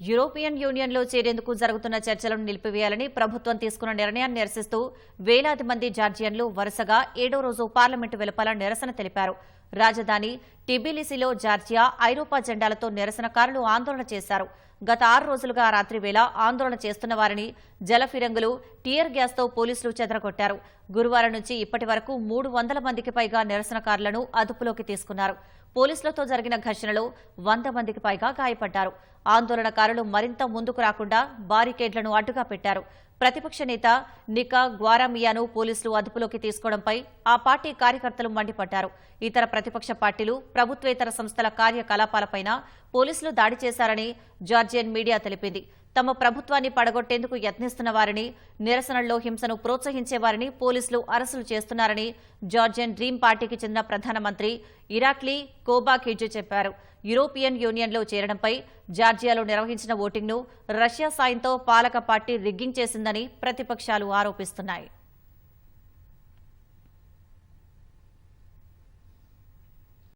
European యూనియన్లో చేరేందుకు జరుగుతున్న చర్చలను నిలిపివేయాలని ప్రభుత్వం తీసుకున్న నిర్ణయాన్ని నిరసిస్తూ వేలాది మంది జార్జియన్లు వరుసగా ఏడో రోజు పార్లమెంటు వెలుపల నిరసన తెలిపారు. రాజధాని టిబిలిసిలో జార్జియా ఐరోపా జెండాలతో నిరసనకారులు ఆందోళన చేశారు. గత ఆరు రోజులుగా రాత్రి వేళ ఆందోళన చేస్తున్న వారిని జలఫిరంగులు టియర్ గ్యాస్తో పోలీసులు చెదరగొట్టారు. గురువారం నుంచి ఇప్పటి వరకు మూడు వందల మందికి పైగా నిరసనకారులను అదుపులోకి తీసుకున్నారు. పోలీసులతో జరిగిన ఘర్షణలో వంద మందికి పైగా గాయపడ్డారు. ఆందోళనకారులు మరింత ముందుకు రాకుండా బారికేడ్లను అడ్డుగా పెట్టారు. ప్రతిపక్ష నేత నికా గ్వారామియాను పోలీసులు అదుపులోకి తీసుకోవడంపై ఆ పార్టీ కార్యకర్తలు మండిపడ్డారు. ఇతర ప్రతిపక్ష పార్టీలు ప్రభుత్వేతర సంస్థల కార్యకలాపాలపైన పోలీసులు దాడి చేశారని జార్జియన్ మీడియా తెలిపింది. తమ ప్రభుత్వాన్ని పడగొట్టేందుకు యత్నిస్తున్న వారిని నిరసనల్లో హింసను ప్రోత్సహించే వారిని పోలీసులు అరెస్టులు చేస్తున్నారని జార్జియన్ డ్రీమ్ పార్టీకి చెందిన ప్రధానమంత్రి ఇరాక్లీ కోబాఖిడ్జు చెప్పారు. యూరోపియన్ యూనియన్లో చేరడంపై జార్జియాలో నిర్వహించిన ఓటింగ్ను రష్యా సాయంతో పాలక పార్టీ రిగ్గింగ్ చేసిందని ప్రతిపక్షాలు ఆరోపిస్తున్నాయి.